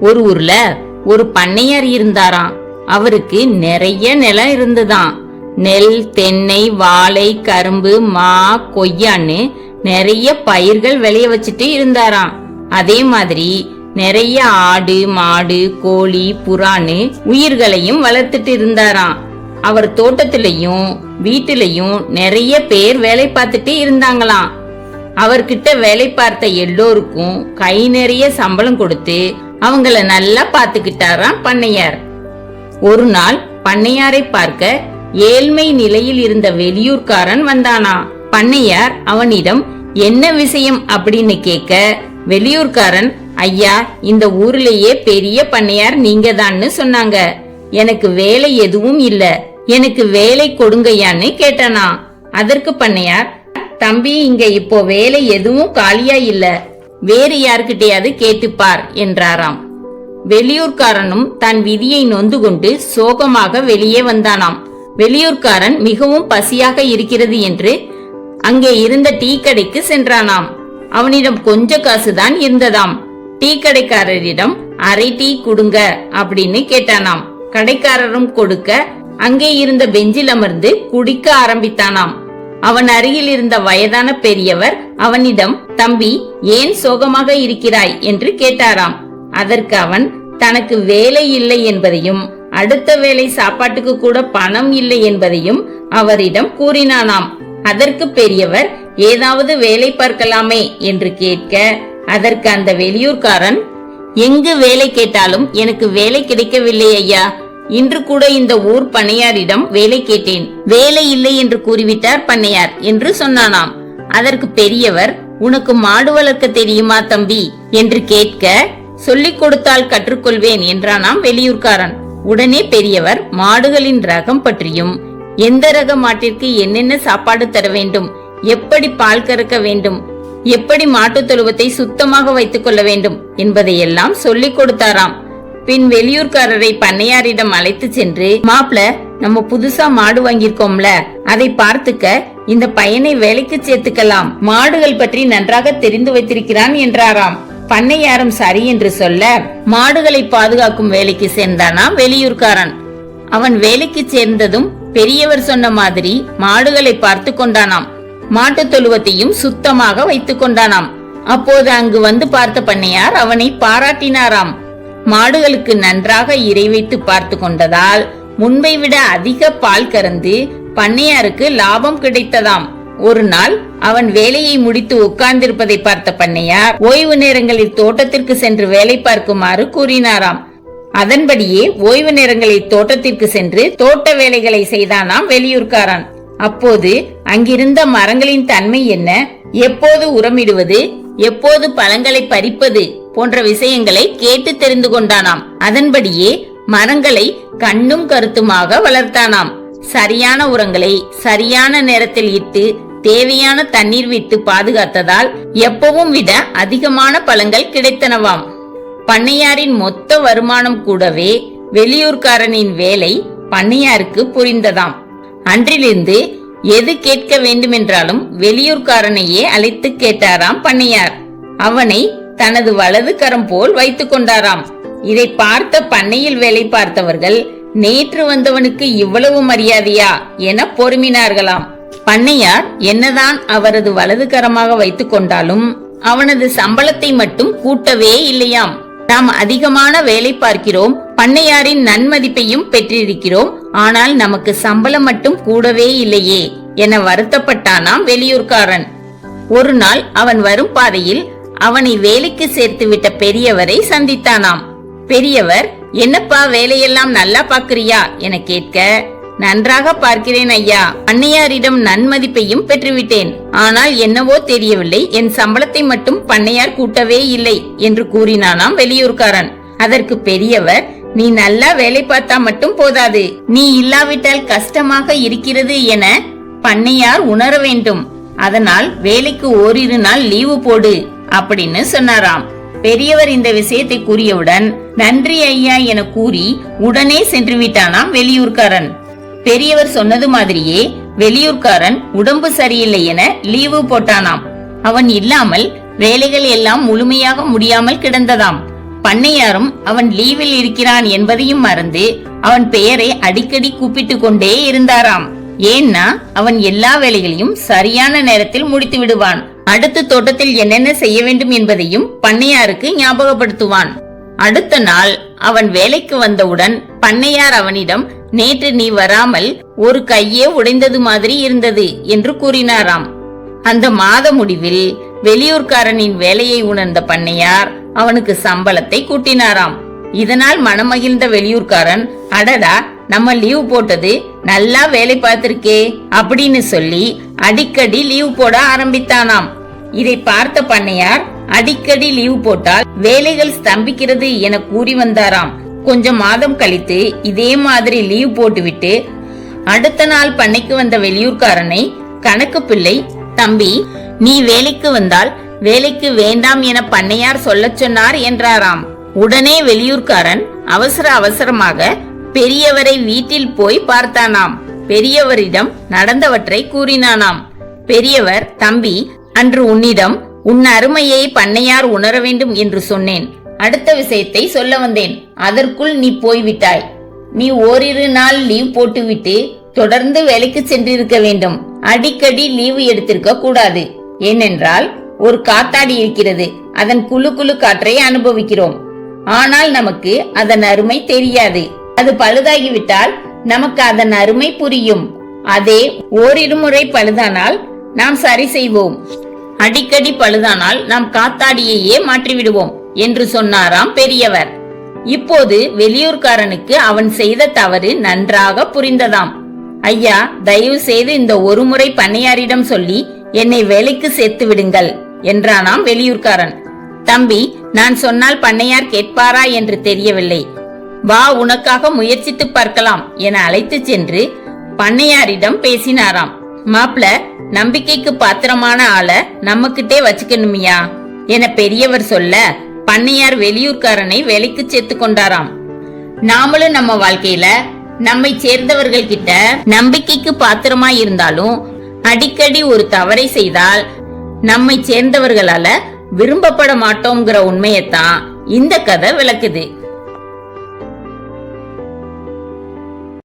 ஒரு ஊர்ல ஒரு பண்ணையார் இருந்தாராம். அவருக்கு நிறைய நிலம் இருந்ததாம். நெல் தென்னை வாழை கரும்பு மா கொய்யான்னு நிறைய பயிர்கள் விளைய வச்சுட்டு இருந்தாராம். அதே மாதிரி நிறைய ஆடு மாடு கோழி புறான்னு உயிர்களையும் வளர்த்துட்டு இருந்தாராம். அவர் தோட்டத்திலையும் வீட்டிலையும் நிறைய பேர் வேலை பார்த்துட்டு இருந்தாங்களாம். அவர்கிட்ட வேலை பார்த்த எல்லோருக்கும் கை நிறைய சம்பளம் கொடுத்து அவங்கள நல்லா பாத்துக்கிட்டாராம் பண்ணையார். ஒரு நாள் பண்ணையாரை பார்க்க ஏழ்மை நிலையில் இருந்த வெளியூர்காரன் வந்தானா? பண்ணையார் அவனிடம் என்ன விஷயம்? அப்படின்னு கேட்க வெளியூர்காரன் ஐயா இந்த ஊர்லயே பெரிய பண்ணையார் நீங்க சொன்னாங்க. எனக்கு வேலை எதுவும் இல்ல. எனக்கு வேலை கொடுங்கையான்னு கேட்டானா? அதற்கு பண்ணையார் தம்பி இங்க இப்போ வேலை எதுவும் காலியா இல்ல. வேறு யார்கிட்டயாவது கேட்டுப்பார் என்றாராம். வெளியூர்காரனும் தன் விதியை நொந்து கொண்டு சோகமாக வெளியே வந்தானாம். வெளியூர்காரன் மிகவும் பசியாக இருக்கிறது என்று அங்கே இருந்த டீ கடைக்கு சென்றானாம். அவனிடம் கொஞ்ச காசுதான் இருந்ததாம். டீ கடைக்காரரிடம் அரை டீ கொடுங்க அப்படின்னு கேட்டானாம். கடைக்காரரும் கொடுக்க அங்கே இருந்த பெஞ்சில் அமர்ந்து குடிக்க ஆரம்பித்தானாம். அவன் அருகில் இருந்த வயதான பெரியவர் அவனிடம் தம்பி ஏன் சோகமாக இருக்கிறாய்? என்று கேட்டாராம். அதற்கு அவன் தனக்கு வேலை இல்லை என்பதையும் அடுத்த வேலை சாப்பாட்டுக்கு கூட பணம் இல்லை என்பதையும் அவரிடம் கூறினானாம். அதற்கு பெரியவர் ஏதாவது வேலை பார்க்கலாமே? என்று கேட்க அதற்கு அந்த வெளியூர்காரன் எங்கு வேலை கேட்டாலும் எனக்கு வேலை கிடைக்கவில்லை ஐயா. இன்று கூட இந்த ஊர் பண்ணையாரிடம் வேலை கேட்டேன். வேலை இல்லை என்று கூறிவிட்டார் பண்ணையார் என்று சொன்னானாம். அதற்கு பெரியவர் உனக்கு மாடு வளர்க்க தெரியுமா தம்பி? என்று கேட்க சொல்லிக் கொடுத்தால் கற்றுக்கொள்வேன் என்றானாம் வெளியூர்காரன். உடனே பெரியவர் மாடுகளின் ரகம் பற்றியும் எந்த ரக மாட்டிற்கு என்னென்ன சாப்பாடு தர வேண்டும்? எப்படி பால் கறக்க வேண்டும்? எப்படி மாட்டுத் தொழுவத்தை சுத்தமாக வைத்துக் கொள்ள வேண்டும்? என்பதையெல்லாம் சொல்லிக் கொடுத்தாராம். பின் வெளியூர்காரரை பண்ணையாரிடம் அழைத்து சென்று மாப்ள நம்ம புதுசா மாடு வாங்கியிருக்கோம்ல அதை பார்த்துக்க இந்த பையனை வேலைக்கு சேர்த்துக்கலாம் மாடுகள் பற்றி நன்றாக தெரிந்து வைத்திருக்கிறான் என்றாராம். பண்ணையாரும் சரி என்று சொல்ல மாடுகளை பாதுகாக்கும் வேலைக்கு சேர்ந்தானாம் வெளியூர்காரன்? அவன் வேலைக்கு சேர்ந்ததும் பெரியவர் சொன்ன மாதிரி மாடுகளை பார்த்து கொண்டானாம் மாட்டுத் தொழுவத்தையும் சுத்தமாக வைத்துக் கொண்டானாம். அப்போது அங்கு வந்து பார்த்த பண்ணையார் அவனை பாராட்டினாராம். மாடுகளுக்கு நன்றாக இறை வைத்து பார்த்து கொண்டதால் முன்பை விட அதிக பால் கறந்து பண்ணையாருக்கு லாபம் கிடைத்ததாம். ஒரு நாள் அவன் வேலையை முடித்து உட்கார்ந்திருப்பதை பார்த்த பண்ணையார் ஓய்வு நேரங்களில் தோட்டத்திற்கு சென்று வேலை பார்க்குமாறு கூறினாராம். அதன்படியே ஓய்வு நேரங்களில் தோட்டத்திற்கு சென்று தோட்ட வேலைகளை செய்தானாம் வெளியூர்காரன். அப்போது அங்கிருந்த மரங்களின் தன்மை என்ன? எப்போது உரமிடுவது? எப்போது பழங்களை பறிப்பது? போன்ற விஷயங்களை கேட்டு தெரிந்து கொண்டானாம். அதன்படியே மரங்களை கண்ணும் கருத்துமாக வளர்த்தானாம். சரியான உரங்களை சரியான நேரத்தில் இட்டு தேவையான தண்ணீர் விட்டு பாதுகாத்ததால் எப்பவும் விட அதிகமான பழங்கள் கிடைத்தனவாம். பண்ணையாரின் மொத்த வருமானம் கூடவே வெளியூர்காரனின் வேலை பண்ணையாருக்கு புரிந்ததாம். அன்றிலிருந்து எது கேட்க வேண்டுமென்றாலும் வெளியூர்காரனையே அழைத்து கேட்டாராம் பண்ணையார். அவனை தனது வலது கரம் போல் வைத்துக் கொண்டாராம். இதை பார்த்த பண்ணையில் வேலை பார்த்தவர்கள் நேற்று வந்தவனுக்கு இவ்வளவு மரியாதையா? என பொறுமினார்களாம். பண்ணையார் என்னதான் அவரது வலது கரமாக வைத்துக் கொண்டாலும் அவனது சம்பளத்தை மட்டும் கூட்டவே இல்லையாம். நாம் அதிகமான வேலை பார்க்கிறோம் பண்ணையாரின் நன்மதிப்பையும் பெற்றிருக்கிறோம் ஆனால் நமக்கு சம்பளம் மட்டும் கூடவே இல்லையே என வருத்தப்பட்டானாம் வெளியூர்காரன். ஒரு நாள் அவன் வரும் பாதையில் அவனை வேலைக்கு சேர்த்து விட்ட பெரியவரை சந்தித்தானாம். பெரியவர் என்னப்பா வேலையெல்லாம் நல்லா பாக்குறியா என கேட்க நன்றாக பார்க்கிறேன் ஐயா. பண்ணையாரிடம் நன்மதிப்பையும் பெற்றுவிட்டேன். ஆனால் என்னவோ தெரியவில்லை. என் சம்பளத்தை மட்டும் பண்ணையார் கூட்டவே இல்லை என்று கூறினானாம் வெளியூர்காரன். அதற்கு பெரியவர் நீ நல்லா வேலை பார்த்தா மட்டும் போதாது. நீ இல்லாவிட்டால் கஷ்டமாக இருக்கிறது என பண்ணையார் உணர வேண்டும். அதனால் வேலைக்கு ஓரிரு நாள் லீவு போடு. அப்படின்னு சொன்னாராம். பெரியவர் இந்த விஷயத்தை கூறியவுடன் நன்றி ஐயா என கூறி உடனே சென்று விட்டானாம் வெளியூர்காரன். பெரியவர் சொன்னது மாதிரியே வெளியூர்காரன் உடம்பு சரியில்லை என லீவு போட்டானாம். அவன் இல்லாமல் வேலைகள் எல்லாம் முழுமையாக முடியாமல் கிடந்ததாம். பண்ணையாரும் அவன் லீவில் இருக்கிறான் என்பதையும் மறந்து அவன் பெயரை அடிக்கடி கூப்பிட்டு கொண்டே இருந்தாராம். ஏன்னா அவன் எல்லா வேலைகளையும் சரியான நேரத்தில் முடித்து விடுவான் அடுத்த தோட்டத்தில் என்னென்ன செய்ய வேண்டும் என்பதையும் பண்ணையாருக்கு ஞாபகப்படுத்துவான். அடுத்த நாள் அவன் வேலைக்கு வந்தவுடன் பண்ணையார் அவனிடம் நேற்று நீ வராமல் ஒரு கையே உடைந்தது மாதிரி இருந்தது என்று கூறினாராம். அந்த மாத முடிவில் வெளியூர்காரனின் வேலையை உணர்ந்த பண்ணையார் அவனுக்கு சம்பளத்தை கூட்டினாராம். இதனால் மனமகிழ்ந்த வெளியூர்காரன் அடடா நம்ம லீவ் போட்டது நல்லா வேலை பார்த்திருக்கே அப்படின்னு சொல்லி அடிக்கடி லீவ் போட ஆரம்பித்தானாம். இதை பார்த்த பண்ணையார் அடிக்கடி லீவ் போட்டால் வேலைகள் ஸ்தம்பிக்கிறது என கூறி வந்தாராம். கொஞ்சம் மாதம் கழித்து இதே மாதிரி லீவ் போட்டுவிட்டு அடுத்த நாள் பண்ணைக்கு வந்த வெளியூர்காரனை கணக்கு பிள்ளை தம்பி நீ வேலைக்கு வந்தால் வேலைக்கு வேண்டாம் என பண்ணையார் சொல்லச் சொன்னார் என்றாராம். உடனே வெளியூர்காரன் அவசர அவசரமாக பெரியவரை வீட்டில் போய் பார்த்தானாம். பெரியவரிடம் நடந்தவற்றை கூறினானாம். பெரியவர் தம்பி அன்று உன்னிடம் உன் அருமையை பண்ணையார் உணர வேண்டும் என்று சொன்னேன். அடுத்த விஷயத்தை சொல்ல வந்தேன். அதற்குள் நீ போய்விட்டாய். நீ ஓரிரு நாள் லீவ் போட்டுவிட்டு தொடர்ந்து வேலைக்கு சென்றிருக்க வேண்டும். அடிக்கடி லீவு எடுத்திருக்க கூடாது. ஏனென்றால் ஒரு காத்தாடி இருக்கிறது. அதன் குழு குழு காற்றை அனுபவிக்கிறோம். ஆனால் நமக்கு அதன் அருமை தெரியாது. அது பழுதாகிவிட்டால் நமக்கு அதன் அருமை புரியும். அதே ஓரிரு முறை பழுதானால் நாம் சரி செய்வோம். அடிக்கடி பழுதானால் நாம் காத்தாடியையே மாற்றிவிடுவோம் என்று சொன்னாராம் பெரியவர். இப்போது வெளியூர்காரனுக்கு அவன் செய்த தவறு நன்றாக புரிந்ததாம். ஐயா தயவு செய்து இந்த ஒரு முறை பண்ணையாரிடம் சொல்லி என்னை வேலைக்கு சேர்த்து விடுங்கள் என்றானாம் வெளியூர்காரன். தம்பி நான் சொன்னால் பண்ணையார் கேட்பாரா என்று தெரியவில்லை. வா உனக்காக முயற்சித்து பார்க்கலாம் என அழைத்து சென்று பண்ணையாரிடம் பேசினாராம். மாப்பிள நம்பிக்கைக்கு பாத்திரமான ஆள நம்மகிட்டே வச்சுக்கணுமியா? என பெரியவர் சொல்ல பண்ணையார் வெளியூர்காரனை வேலைக்கு சேர்த்து கொண்டாராம். நாமளும் நம்ம வாழ்க்கையில நம்மை சேர்ந்தவர்கள் கிட்ட நம்பிக்கைக்கு பாத்திரமா இருந்தாலும் அடிக்கடி ஒரு தவறை செய்தால் நம்மை சேர்ந்தவர்களால விரும்பப்பட மாட்டோங்கிற உண்மையத்தான் இந்த கதை விளக்குது.